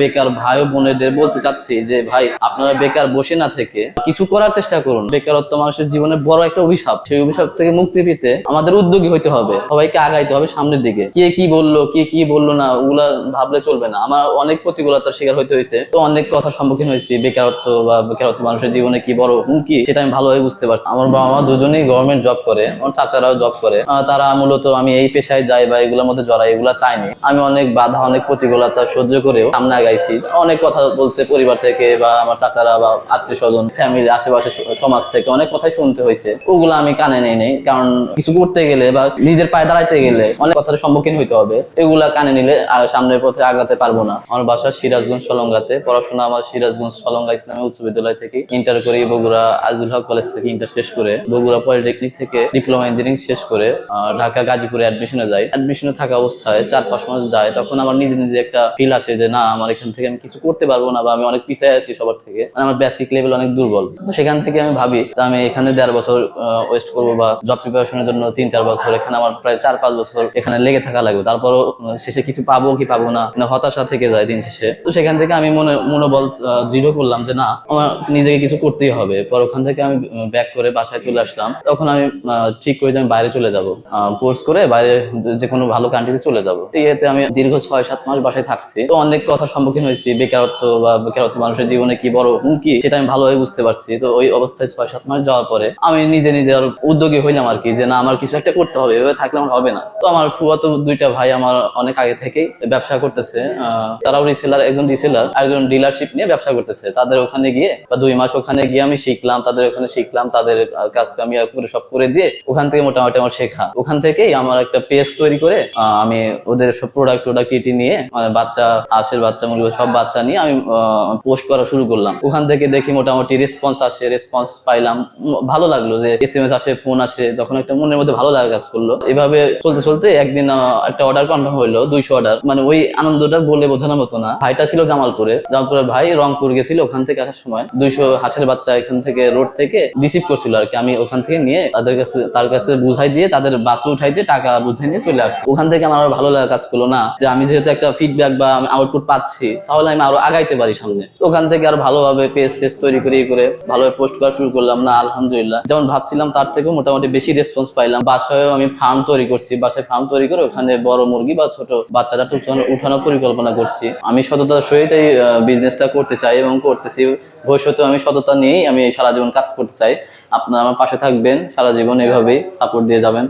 বেকার ভাই বোনেদের বলতে চাচ্ছি যে, ভাই, আপনারা বেকার বসে না থেকে কিছু করার চেষ্টা করুন। বেকারত্ব মানুষের জীবনে বড় একটা অভিশাপ। সেই অভিশাপ থেকে মুক্তি পেতে আমাদের উদ্যোগী হইতে হবে। সবাইকে আগাইতে হবে সামনের দিকে। কে কি বলল, কে কি বলল না, ওগুলা ভাবলে চলবে না। আমার অনেক প্রতিকূলতার শিকার হইতে হয়েছে। তো অনেক কথা সম্মুখীন হয়েছি। বেকারত্ব বা বেকারত্ব মানুষের জীবনে কি বড় হুমকি, সেটা আমি ভালোভাবে বুঝতে পারছি। আমার বাবা মা দুজনেই গভর্নমেন্ট জব করে, আমার চাচারাও জব করে। তারা মূলত আমি এই পেশায় যাই বা এগুলোর মধ্যে জড়াই, এগুলা চাইনি। আমি অনেক বাধা, অনেক প্রতিকূলতা সহ্য করেও সামনে আগাইছি অনেক কথা বলছে পরিবার থেকে বা আমার চাচারা বা আত্মীয় স্বজন ফ্যামিলি আশেপাশে সমাজ থেকে অনেক কথাই শুনতে হয়েছে। ওগুলো আমি কানে নেই নেই, কারণ কিছু করতে গেলে বা নিজের পায়ে দাঁড়াইতে গেলে অনেক কথার সম্মুখীন হইতে হবে। এগুলা কানে নিলে সামনের পথে আগাতে পারব না। আমার বাসা সিরাজগঞ্জ সলঙ্গাতে। পড়াশোনা আমার সিরাজগঞ্জ সলঙ্গা ইসলামী উচ্চ বিদ্যালয় থেকে। ইন্টার করি বগুড়া আজিজুল হক কলেজ থেকে ইন্টার শেষ করে। বগুড়া পলিটেকনিক থেকে ডিপ্লোমা ইঞ্জিনিয়ারিং শেষ করে ঢাকা গাজীপুরে অ্যাডমিশনে যাই। অ্যাডমিশনে থাকা অবস্থায় চার পাঁচ মাস যায়। তখন আমার নিজে নিজে একটা ফিল আসে যে, না, আমার এখান থেকে আমি কিছু করতে পারব না বা আমি অনেক পিছিয়ে আছি সবার থেকে। মানে আমার বেসিক লেভেল অনেক দুর্বল। তো সেখান থেকে আমি ভাবি আমি এখানে দেড় বছর ওয়েস্ট করব বা জব প্রিপারেশনের জন্য তিন চার বছর, এখানে আমার প্রায় চার পাঁচ বছর এখানে লেগে থাকা লাগবে। তারপরও শেষে কিছু পাবো কি পাবো না মানে হতাশা থেকে যায় দিন শেষে। তো সেখান থেকে আমি মনে, মনোবল দৃঢ় করলাম যে না, আমার নিজেকে কিছু করতেই হবে। পর ওখান থেকে আমি ব্যাক করে বাসায় চলে আসলাম। তখন আমি ঠিক করে যে আমি বাইরে চলে যাব। কোর্স করে বাইরে যে কোনো ভালো কান্ট্রিতে চলে যাব। এতে আমি দীর্ঘ ছয় সাত মাস বাসায় থাকছি। তো অনেক কথার সম্মুখীন হয়েছি, বেকারত্ব বা বেকারত্ব মানুষের জীবনে কি বড় হুমকি, সেটা আমি ভালোভাবে বুঝতে পারছি। তো ওই অবস্থায় ছয় সাত মাস যাওয়ার পরে আমি নিজে নিজে আর উদ্যোগী হইলাম আর কি যে, না, আমার কিছু একটা করতে হবে, এভাবে থাকলে আমার হবে না। তো আমার ফুয়াতো দুইটা ভাই আমার অনেক আগে থেকেই ব্যবসা করতেছে। তারাও রিসেলার একজন রিসেলার একজন ডিলারশিপ নিয়ে ব্যবসা করতেছে। তাদের ওখানে গিয়ে বা দুই মাস ওখানে গিয়ে আমি শিখলাম, তাদের ওখানে শিখলাম, তাদের কাজ আমি করে সব করে দিয়ে ওখান থেকে মোটামুটি আমার শেখা। ওখান থেকেই আমার একটা পেজ তৈরি করে আমি ওদের সব প্রোডাক্ট প্রোডাক্ট নিয়ে মানে বাচ্চা, হাঁসের বাচ্চা মুরগি সব বাচ্চা নিয়ে আমি পোস্ট করা শুরু করলাম। ওখান থেকে দেখি মোটামুটি রেসপন্স আসে রেসপন্স পাইলাম। ভালো লাগল যে এস এম এস আসে ফোন আসে, তখন একটা মনের মধ্যে ভালো লাগা কাজ করল। এভাবে চলতে চলতে একদিন একটা অর্ডার কনফার্ম হইল, দুইশো অর্ডার মানে ওই আনন্দটা বলে বোঝানোর মতো না। ভাইটা ছিল জামালপুরে। জামালপুরের ভাই রংপুর গেছিল ওখান থেকে আসার সময়। দুইশো হাঁসের বাচ্চা এখান থেকে রোড থেকে রিসিভ করছিল আর কি। আমি ওখান থেকে নিয়ে তাদের কাছে, তার কাছে বুঝাই দিয়ে তাদের বাসে উঠাই দিয়ে টাকা বুঝাই নিয়ে চলে আসি। ওখান থেকে আমার ভালো লাগা কাজ করল না। যে আমি যেহেতু একটা ফিডব্যাক বা আউটপুট পাচ্ছি তাহলে আমি আরও আগাইতে পারি সামনে। ওখান থেকে আরও ভালোভাবে পেজ টেস্ট তৈরি করে করে ভালোভাবে পোস্ট করা শুরু করলাম। না, আলহামদুলিল্লাহ। যেমন ভাবছিলাম, তার থেকেও মোটামুটি বেশি রেসপন্স পাইলাম। বাসায়ও আমি ফার্ম তৈরি করছি। বাসায় ফার্ম তৈরি করে ওখানে বড় মুরগি বা ছোট বাচ্চাটা উঠানো- উঠানোর পরিকল্পনা করছি। আমি সততার সহিত এই বিজনেসটা করতে চাই এবং করতেছি। ভবিষ্যতে আমি সততা নিয়েই আমি সারা জীবন কাজ করতে চাই। আপনারা আমার পাশে থাকবেন। সারা জীবন এভাবেই সাপোর্ট দিয়ে যাবেন।